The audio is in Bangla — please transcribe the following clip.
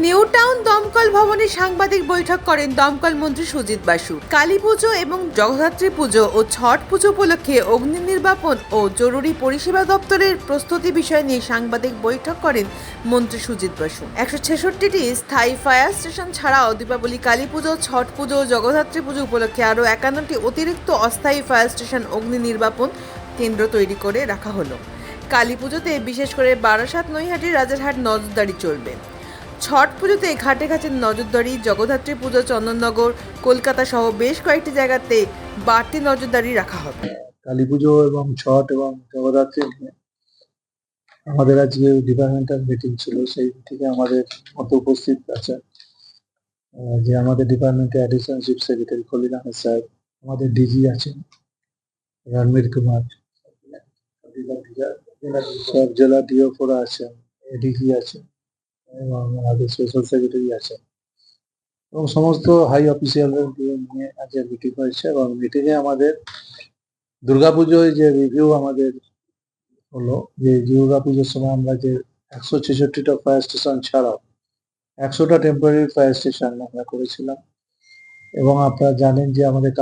নিউ টাউন দমকল ভবনে সাংবাদিক বৈঠক করেন দমকল মন্ত্রী সুজিত বাসু। কালী পুজো এবং জগদ্ধাত্রী পুজো ও ছট পুজো উপলক্ষে অগ্নি নির্বাপন ও জরুরি পরিষেবা দপ্তরের প্রস্তুতি বিষয় নিয়ে সাংবাদিক বৈঠক করেন মন্ত্রী সুজিত বাসু। একশো ছেষট্টিটি স্থায়ী ফায়ার স্টেশন ছাড়াও দীপাবলি, কালী পুজো, ছট পুজো ও জগদ্ধাত্রী পুজো উপলক্ষে আরও একান্নটি অতিরিক্ত অস্থায়ী ফায়ার স্টেশন অগ্নি নির্বাপন কেন্দ্র তৈরি করে রাখা হলো। কালী পুজোতে বিশেষ করে বারাসাত, নৈহাটি, রাজারহাট, নজরদারি চলবে। ছট পুজোতে ঘাটে ঘাটে নজরদারি, জগদ্ধাত্রী পুজো, চন্দননগর, কলকাতা সহ বেশ কয়েকটি জায়গাতে বাড়তি নজরদারি রাখা হবে। কালী পুজো এবং ছট এবং জগদ্ধাত্রী আমাদের আজকে ডিপার্টমেন্টাল মিটিং ছিল, সেই থেকে আমাদের মধ্যে উপস্থিত আছে যে আমাদের ডিপার্টমেন্টে additional chief secretary Khalil Ahmed সাহেব আমাদের ডিজি আছেন, রণবীর কুমার, সব জেলা ডিওফোরা আছেন এডিজি আছেন এবং আমাদের সোশ্যাল সেক্রেটারি আছেন। এবং সমস্ত হাই অফিসিয়ালদের নিয়ে আজকে মিটিং হয়েছে এবং মিটিংয়ে আমাদের দুর্গাপুজোয় যে রিভিউ আমাদের হলো, যে দুর্গাপুজোর সময় আমরা যে একশো ছেষট্টিটা ফায়ার স্টেশন ছাড়াও একশোটা টেম্পোরারি ফায়ার স্টেশন আমরা করেছিলাম। এবং আপনারা জানেন যে আমাদের